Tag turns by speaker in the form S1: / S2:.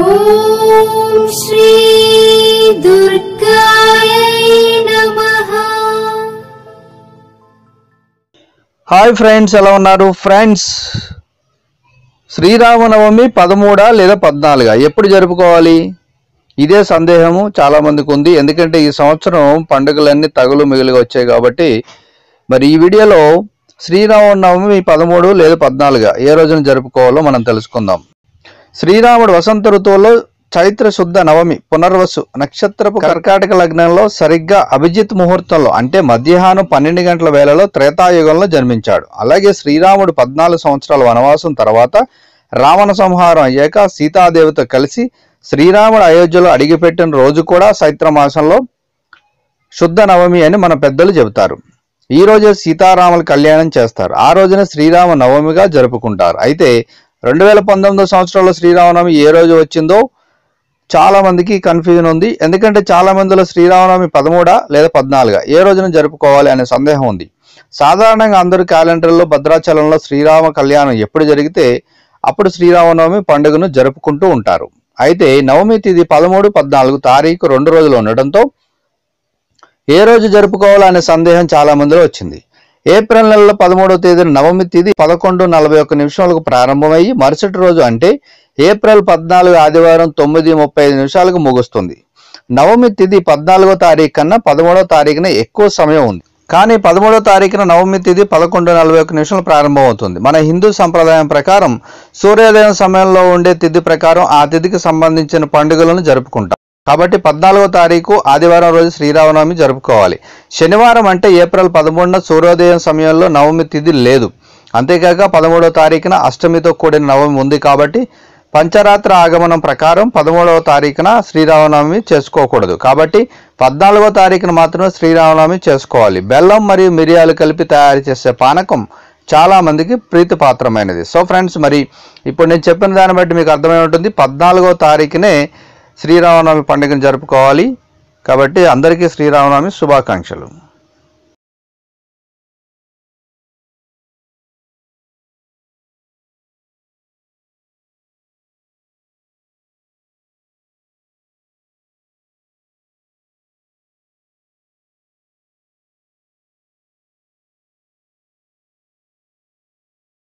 S1: ॐ श्री दुर्गायै नमः
S2: hi friends ఎలా ఉన్నారు ఫ్రెండ్స్ శ్రీరామనవమి పదమూడా లేదా పద్నాలుగా ఎప్పుడు జరుపుకోవాలి ఇదే సందేహము చాలా మందికి ఉంది ఎందుకంటే ఈ సంవత్సరం పండుగలన్నీ తగులు మిగులుగా వచ్చాయి కాబట్టి మరి ఈ వీడియోలో శ్రీరామనవమి పదమూడు లేదా పద్నాలుగా ఏ రోజున జరుపుకోవాలో మనం తెలుసుకుందాం శ్రీరాముడు వసంత ఋతువులో చైత్ర శుద్ధ నవమి పునర్వసు నక్షత్రపు కర్కాటక లగ్నంలో సరిగ్గా అభిజిత్ ముహూర్తంలో అంటే మధ్యాహ్నం పన్నెండు గంటల వేళలో త్రేతాయుగంలో జన్మించాడు. అలాగే శ్రీరాముడు పద్నాలుగు సంవత్సరాల వనవాసం తర్వాత రావణ సంహారం అయ్యాక సీతాదేవితో కలిసి శ్రీరాముడు అయోధ్యలో అడిగిపెట్టిన రోజు కూడా చైత్ర మాసంలో శుద్ధ నవమి అని మన పెద్దలు చెబుతారు. ఈ రోజే సీతారాముల కళ్యాణం చేస్తారు. ఆ రోజున శ్రీరామ నవమిగా జరుపుకుంటారు. అయితే రెండు వేల పంతొమ్మిదో సంవత్సరంలో శ్రీరామనవమి ఏ రోజు వచ్చిందో చాలా మందికి కన్ఫ్యూజన్ ఉంది. ఎందుకంటే చాలా మందిలో శ్రీరామనవమి పదమూడా లేదా పద్నాలుగా? ఏ రోజున జరుపుకోవాలి అనే సందేహం ఉంది. సాధారణంగా అందరూ క్యాలెండర్లో భద్రాచలంలో శ్రీరామ కళ్యాణం ఎప్పుడు జరిగితే అప్పుడు శ్రీరామనవమి పండుగను జరుపుకుంటూ ఉంటారు. అయితే నవమి తేదీ పదమూడు పద్నాలుగు తారీఖు రెండు రోజులు ఉండటంతో ఏ రోజు జరుపుకోవాలనే సందేహం చాలా మందిలో వచ్చింది. ఏప్రిల్ నెలలో పదమూడవ తేదీన నవమి తేదీ పదకొండు నలభై ఒక్క నిమిషాలకు ప్రారంభమయ్యి మరుసటి రోజు అంటే ఏప్రిల్ పద్నాలుగు ఆదివారం తొమ్మిది ముప్పై ఐదు నిమిషాలకు ముగుస్తుంది. నవమి తిథి పద్నాలుగో తారీఖు కన్నా పదమూడవ తారీఖున ఎక్కువ సమయం ఉంది. కానీ పదమూడో తారీఖున నవమి తిథి పదకొండు నలభై ఒక్క నిమిషాలు ప్రారంభమవుతుంది. మన హిందూ సంప్రదాయం ప్రకారం సూర్యోదయం సమయంలో ఉండే తిథి ప్రకారం ఆ తిథికి సంబంధించిన పండుగలను జరుపుకుంటాం. కాబట్టి పద్నాలుగో తారీఖు ఆదివారం రోజు శ్రీరామనవమి జరుపుకోవాలి. శనివారం అంటే ఏప్రిల్ పదమూడున సూర్యోదయం సమయంలో నవమి తిథి లేదు. అంతేకాక పదమూడవ తారీఖున అష్టమితో కూడిన నవమి ఉంది కాబట్టి పంచరాత్ర ఆగమనం ప్రకారం పదమూడవ తారీఖున శ్రీరామనవమి చేసుకోకూడదు. కాబట్టి పద్నాలుగో తారీఖున మాత్రమే శ్రీరామనవమి చేసుకోవాలి. బెల్లం మరియు మిరియాలు కలిపి తయారు చేసే పానకం చాలామందికి ప్రీతిపాత్రమైనది. సో ఫ్రెండ్స్ మరి ఇప్పుడు నేను చెప్పిన దాన్ని బట్టి మీకు అర్థమై ఉంటుంది. పద్నాలుగో తారీఖునే శ్రీరామనవమి పండుగను జరుపుకోవాలి. కాబట్టి అందరికీ శ్రీరామనవమి శుభాకాంక్షలు.